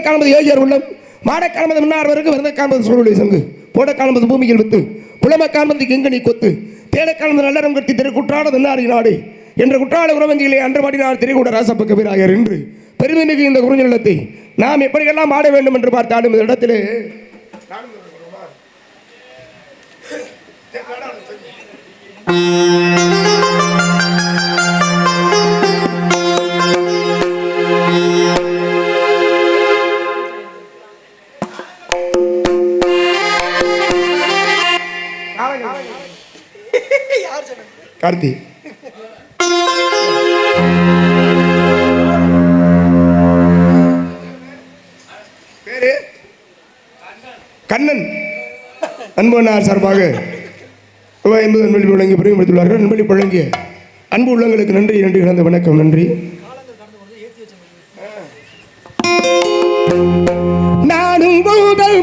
காண்பது ஏஜர் உள்ளம். மாட காண்பது முன்னார்வருக்கு விருந்த காண்பது சூழலை சங்கு. போட காண்பது பூமியில் வித்து புலம காண்பது கிங்கனி கொத்து? தேட காண்பது நல்லறம் கட்டி திருக்குற்றாட தின்னாடி நாடு. என்ற குற்றால உறவஞ்சியிலே அன்றமாடினார் திரைக்கூட ராசப்ப கவிராயர் என்று பெருமை மிகு இந்த குறிஞ்சலத்தை நாம் எப்படியெல்லாம் ஆட வேண்டும் என்று பார்த்தாலும் இந்த இடத்திலே கார்த்தி. பேரு? கண்ணன். அன்பனார் சார்பாக ரூபாய் ஐம்பது அன்பளி வழங்கி வழங்கிய அன்பு உள்ளங்களுக்கு நன்றி நன்றி கலந்த வணக்கம் நன்றி. நானும் உங்கள் ஊராவை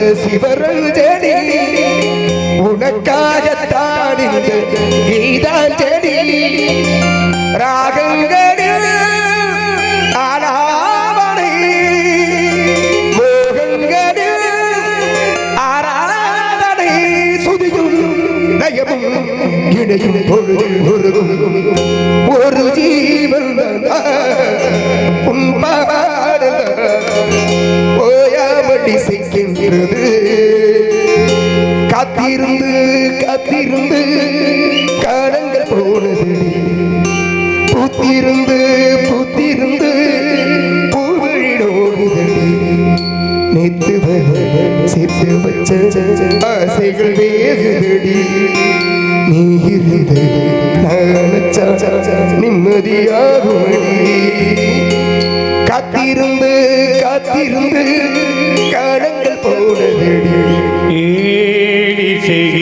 சிவரஞ்சடி உனக்காகத்தான் இந்த கீதாஞ்சலி ராகங்களில் ஆராவணை. மோகங்களில் ஆராதனை. சுதியும் நயமும் இணையும் பொழுதில் ஒரு ஜீவன் உன் ஓயாமடி செய்கின்றது காத்திருந்து காத்திருந்து காலங்கள் போனது. பூத்திருந்து பூத்திருந்து பூவிழோடுதடி நேத்து சேர்த்து வச்ச ஆசைகள் வேகுதடி. நீ இருந்து நிம்மதியாகுமடி. காத்திருந்து காத்திருந்து Okay.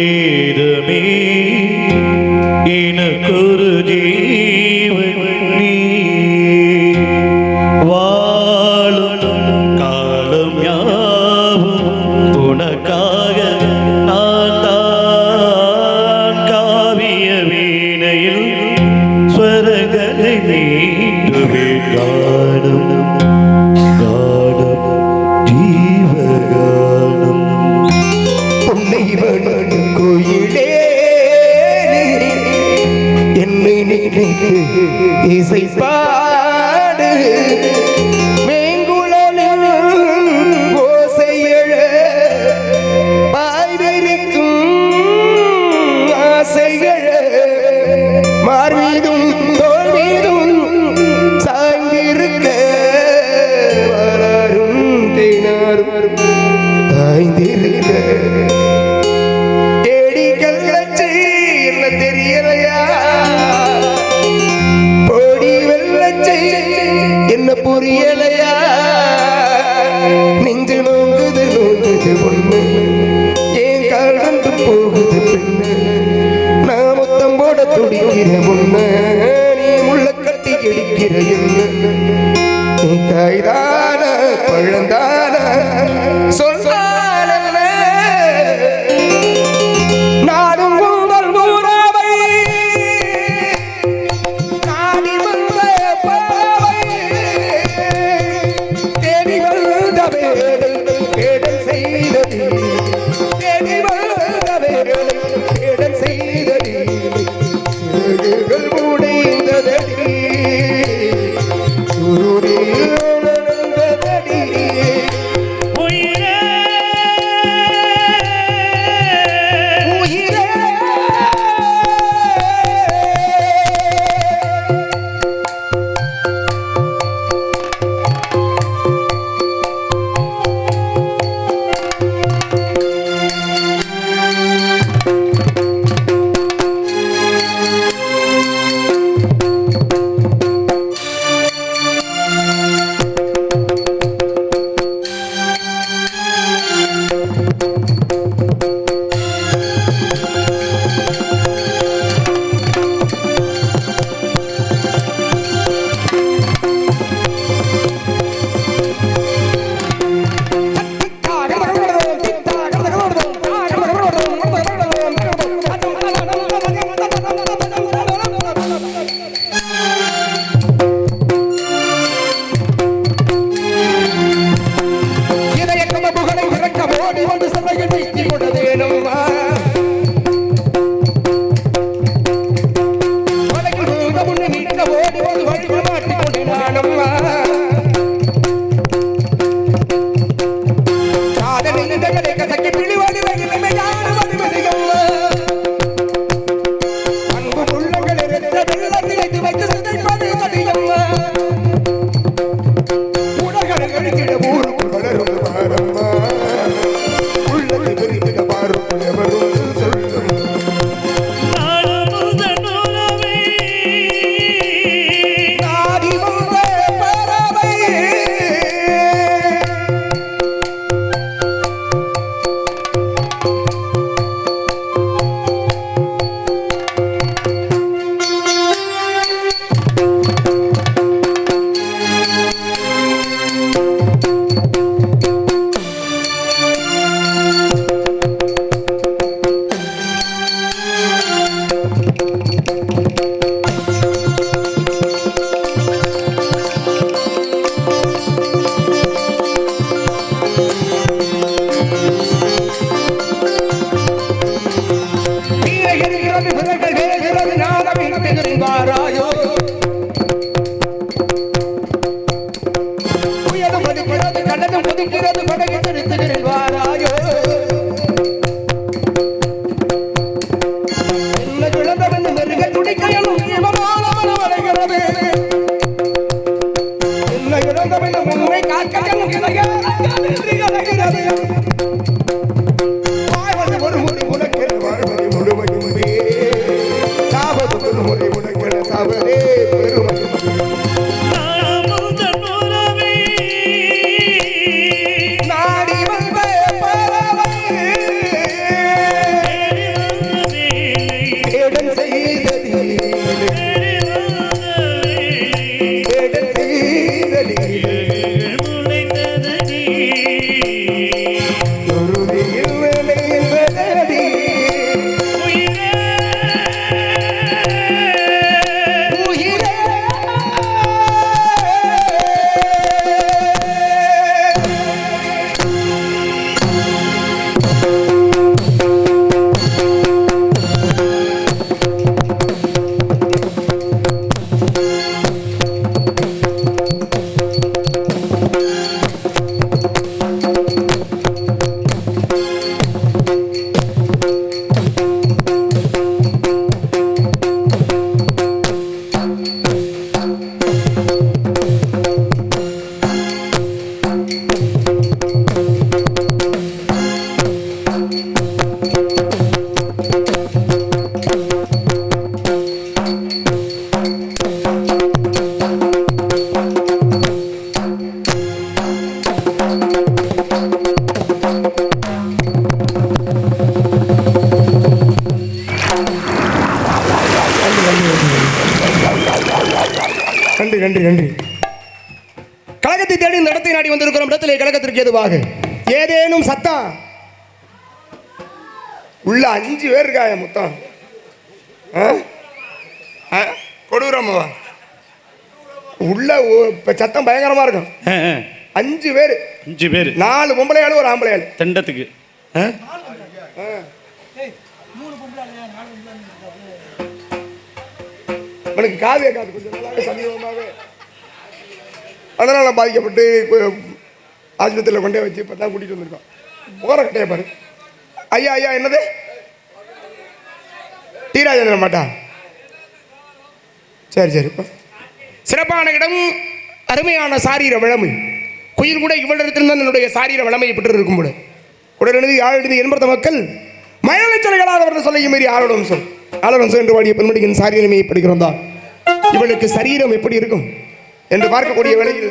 ஆசைகள் saber. மிகுந்தாராயோ உயரும் ஒதுக்கிறது கடலும் ஒதுக்கிறது படகு திருத்துகிறாராயோ என்ன உண்மை காக்கணும் கழகத்திற்கு எதுவாக? ஏதேனும் சத்தம் உள்ள அஞ்சு பேர் இருக்காய மொத்தம்? கொடூரமாவா உள்ள இப்ப சத்தம் பயங்கரமா இருக்கும். அஞ்சு பேர். அஞ்சு பேர். நாலு பொம்பளை ஆளு ஒரு ஆம்பளை ஆளு. தண்டத்துக்கு. ஆ? அவனுக்கு காது கொஞ்சம் நாளாவே சமீபமாகவே அதனால பாதிக்கப்பட்டு ஆஸ்பத்திரியில் கொண்டே வச்சு இப்போ தான் கூட்டிகிட்டு வந்திருக்கோம். போகிற கட்டைய பாரு. ஐயா ஐயா என்னது? டி ராஜேந்திரன் மாட்டா? சரி சரி. சிறப்பான இடம் அருமையான சாரீர விளமை. குயில் கூட இவளிடத்தில் தான் என்னுடைய சாரீர விளமையை பெற்று இருக்கும் கூட உடனடி யாழெழுதி என்பத மக்கள் மயலச்சலைகளாக அவர்கள் சொல்லையும் மீறி ஆளுடன் சொல். ஆளுடன் சொல் என்று வாடிய பெண்மணியின் சாரீரமையை படிக்கிறோம் தான். இவளுக்கு சரீரம் எப்படி இருக்கும்? என்று பார்க்கக்கூடிய வேளையில்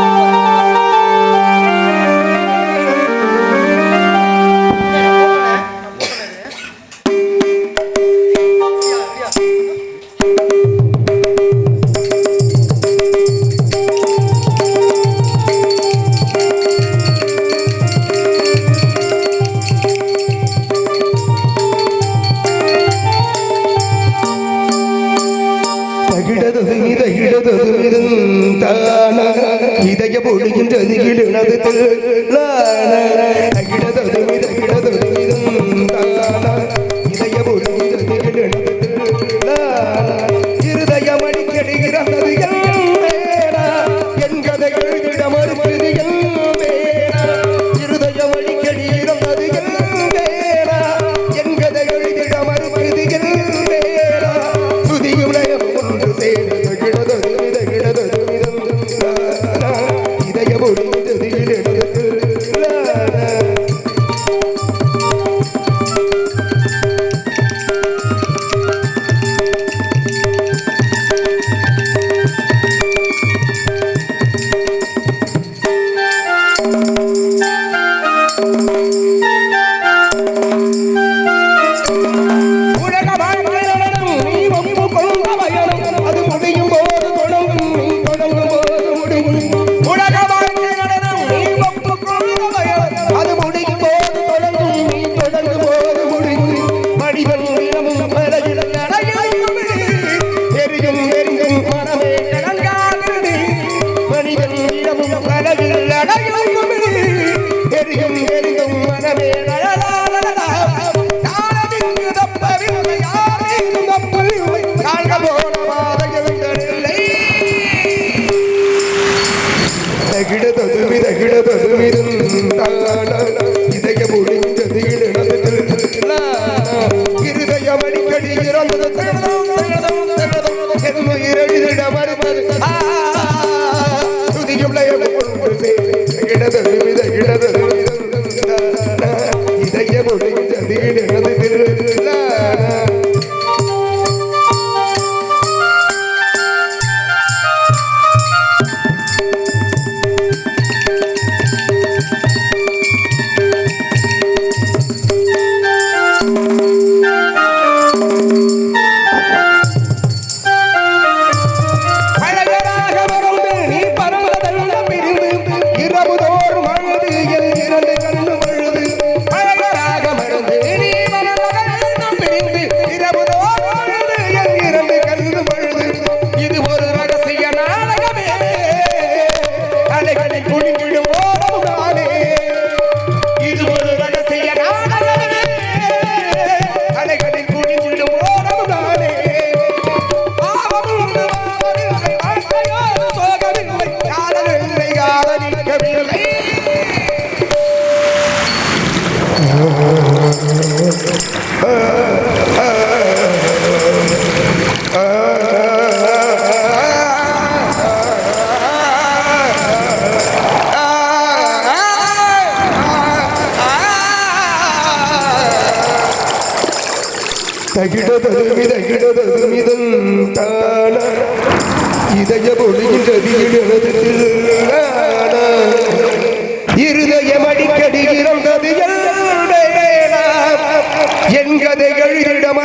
தகிடததுமி தகிடததுமிதும் தகிட இதய தல்லா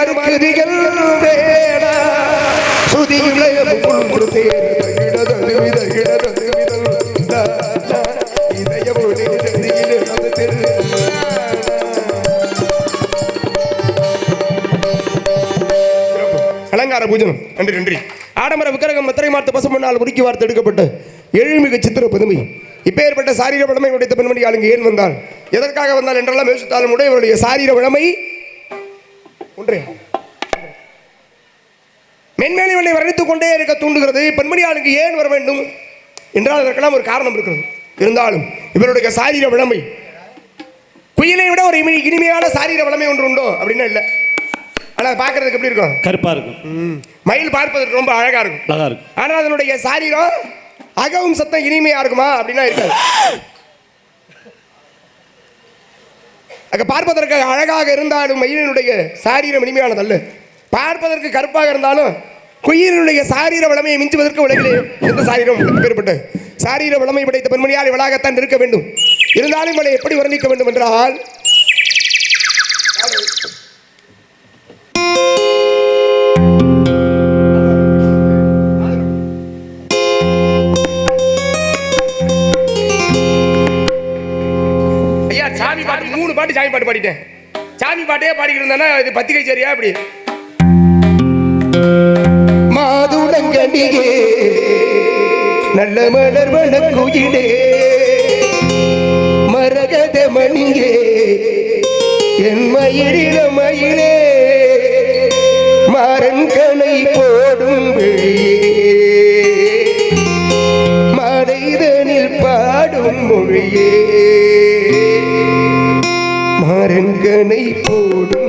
எழுத மறுக்குது வேணா புல் சேர தகிடததுமித கிடததுமிதம் அலங்கார பூஜனம் நன்றி நன்றி. ஆடம்பர விக்கிரகம் மத்திரை மார்த்த பசுமண்ணால் உருக்கி வார்த்து எடுக்கப்பட்ட எழுமிகு சித்திர புதுமை. இப்பேற்பட்ட சாரீர வளமை உடைத்த பெண்மணி ஆளுங்க ஏன் வந்தால் எதற்காக வந்தால் என்றெல்லாம் யோசித்தாலும் உடையவருடைய சாரீர வளமை ஒன்றே. மென்மேலி வெள்ளை வர்ணித்துக் கொண்டே இருக்க தூண்டுகிறது. பெண்மணி ஆளுக்கு ஏன் வர வேண்டும்? என்றால் அதற்கெல்லாம் ஒரு காரணம் இருக்கிறது. இருந்தாலும் இவருடைய சாரீர வளமை. குயிலை விட ஒரு இனி- இனிமையான சாரீர வளமை ஒன்று உண்டோ? அப்படின்னா இல்லை. ஆனால் பார்க்கறதுக்கு எப்படி இருக்கும்? கருப்பா இருக்கும். மயில் பார்ப்பதற்கு ரொம்ப அழகா இருக்கும். அழகா இருக்கும். ஆனால் அதனுடைய சாரீரம் அகவும் சத்தம் இனிமையா இருக்குமா? அப்படின்னா இருக்காது. அங்கே பார்ப்பதற்கு அழகாக இருந்தாலும் மயிலினுடைய சாரீரம் இனிமையானதல்ல. பார்ப்பதற்கு கருப்பாக இருந்தாலும் குயிலினுடைய சாரீர வளமையை மிஞ்சுவதற்கு உலகிலே எந்த சாரீரம் பெறப்பட்டு சாரீர வளமை படைத்த பெண்மணியால் இவளாகத்தான் இருக்க வேண்டும். இருந்தாலும் இவளை எப்படி வர்ணிக்க வேண்டும் என்றால் பாட்டு சாமி பாட்டு பாடிட்டேன். சாமி பாட்டே பாடிக்கிட்டு இருந்தேன்னா இது பத்திரிகை சரியா அப்படி? மாதுளங்கனியே நல்ல மலர் வளக்குயிலே மரகத மணியே என் மயிலில மயிலே மாறன் கணை போடும் வெளியே மறைதனில் பாடும் மொழியே. மரங்கனை போடும்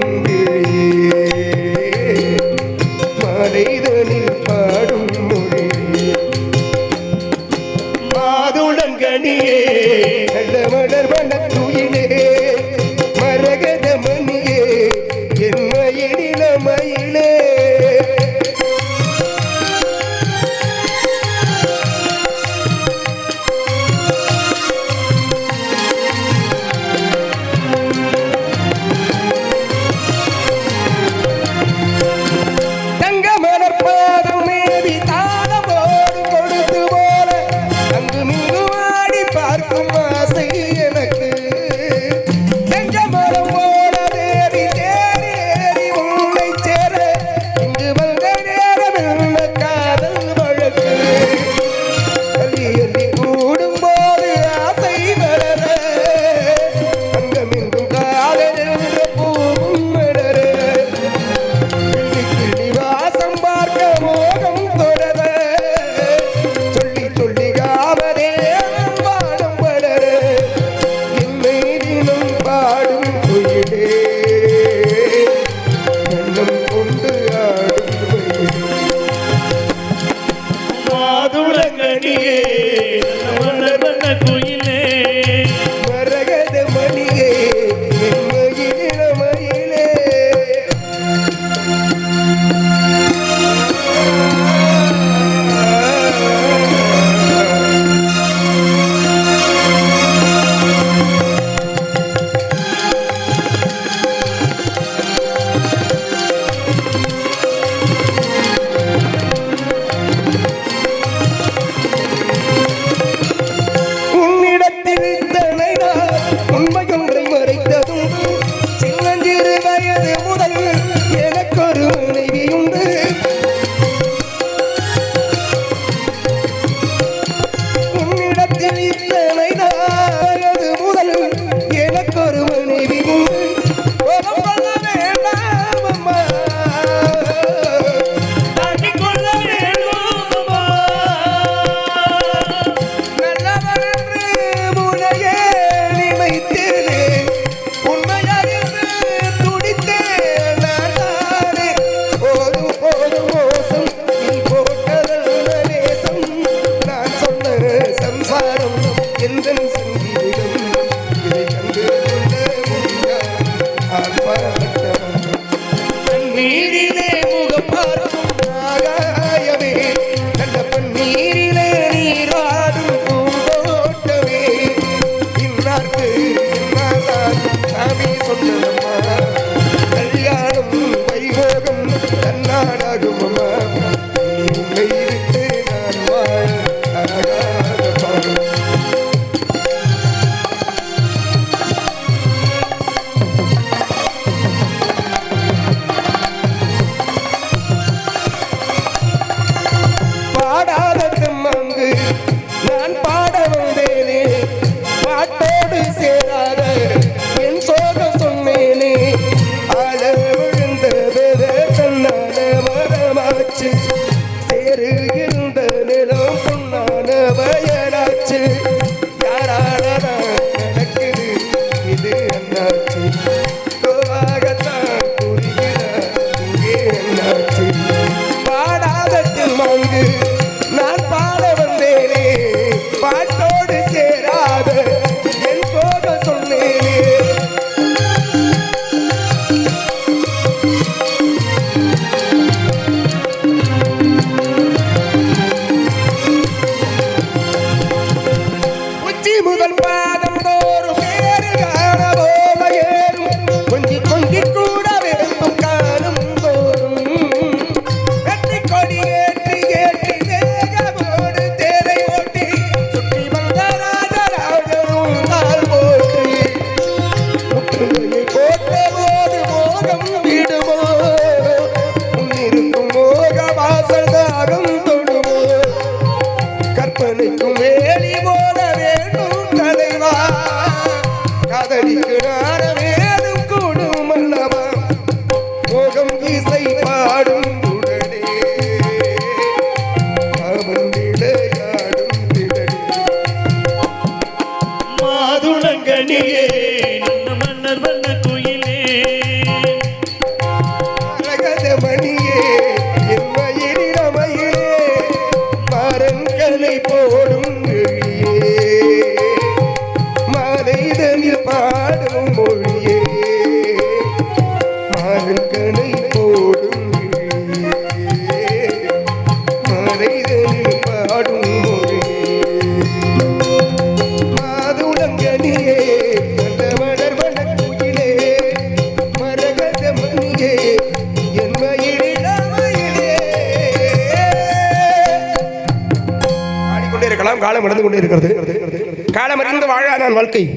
அறிந்து வாழா நான் வாழ்க்கை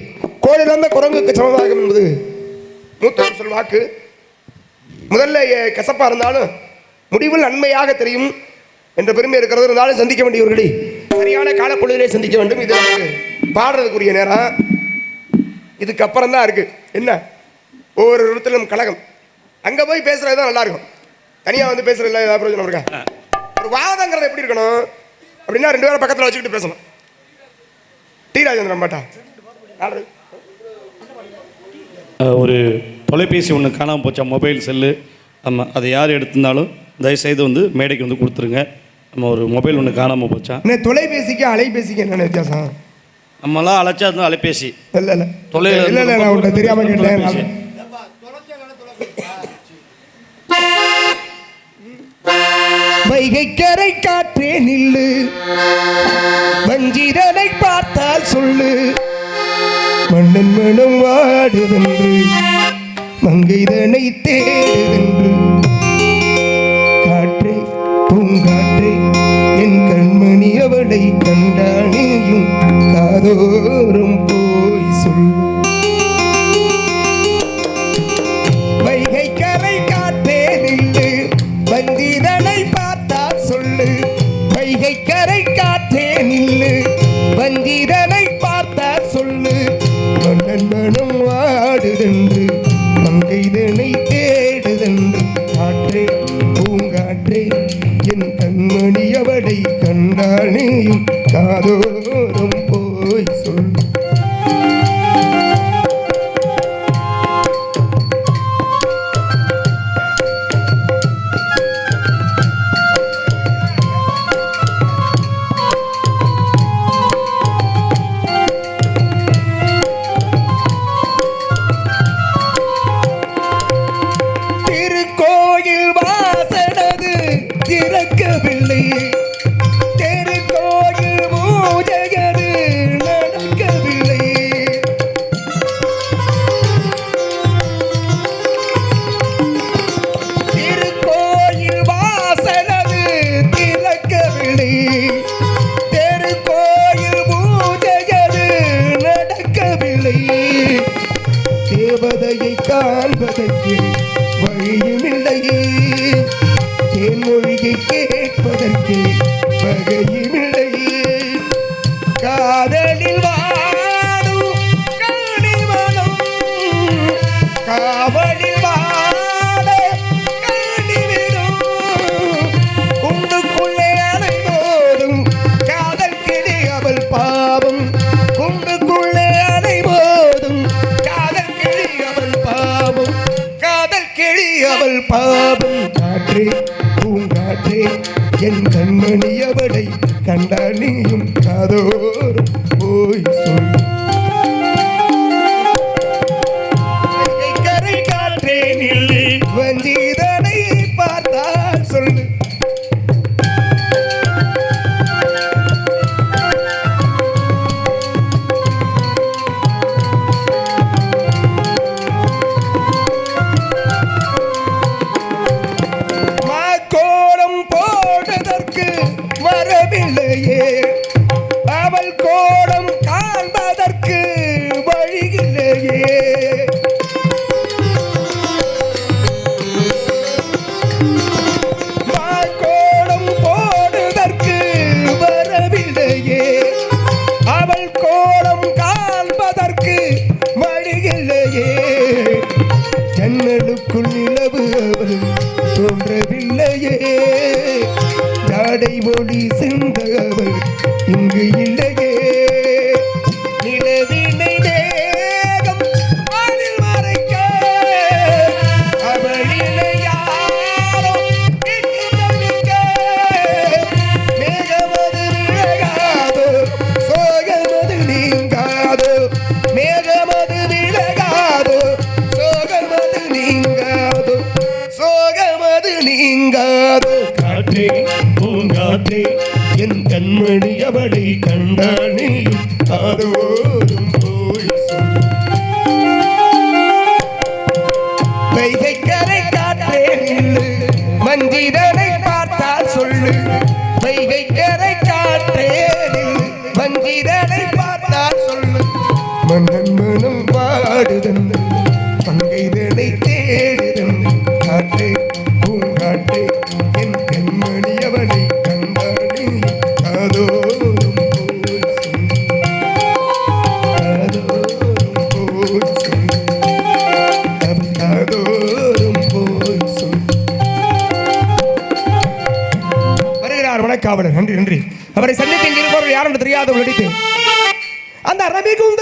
கோழிலிருந்த குரங்குக்கு சமமாகும் என்பது மூத்தவர் சொல் வாக்கு. முதல்ல எ- கசப்பா இருந்தாலும் முடிவில் நன்மையாக தெரியும் என்ற பெருமை இருக்கிறது. இருந்தாலும் சந்திக்க வேண்டியவர்களை சரியான காலப்பொழுதிலே சந்திக்க வேண்டும். இது நமக்கு பாடுறதுக்குரிய நேரம். இதுக்கு அப்புறம் தான் இருக்கு. என்ன? ஒவ்வொரு இடத்திலும் கழகம். அங்க போய் பேசுறது தான் நல்லா இருக்கும் தனியா வந்து பேசுறதுல ஏதாவது பிரயோஜனம் இருக்கா? ஒரு வாதங்கிறது எப்படி இருக்கணும்? அப்படின்னா ரெண்டு பேரும் பக்கத்துல வச்சுக்கிட்டு பேசணும். டி ராஜேந்திரன் பாட்டா. ஒரு தொலைபேசி ஒன்று காணாமல் போச்சா மொபைல் செல்லு. ஆமாம் அதை யார் எடுத்திருந்தாலும் தயவுசெய்து வந்து மேடைக்கு வந்து கொடுத்துருங்க. நம்ம ஒரு மொபைல் ஒன்று காணாமல் போச்சா. என்ன தொலைபேசிக்கு அலைபேசிக்கு என்னென்ன வித்தியாசம்? நம்மளாம் அழைச்சா அது அலைபேசி. இல்ல இல்ல. தொலைல இல்ல இல்ல நான் உன்ட்ட தெரியாம கேட்டேன். வைகை கரை காற்றே நில்லு வஞ்சிரனை பார்த்தால் சொல்லு. மன்னன் மனம் வாடுதென்று மங்கைதனை தேடுதென்று. பாவம் காற்றே பூங்காற்றே என் கண்மணி அவளை கண்டா நீயும் போய் படை ஒளி சிந்தவர் இங்கு இல்லை நெடியபடி கண்டானே அதோடும் போய் வைகை கரை காற்றே மஞ்சிதன ಅವರಿಗೆ ಸಂಗೀತ ಯಾರು ಯಾರನ್ನು ತಿಳಿಯಾದ ಹೊಡಿತು ಅಂದ ರವಿ ಕುಂದ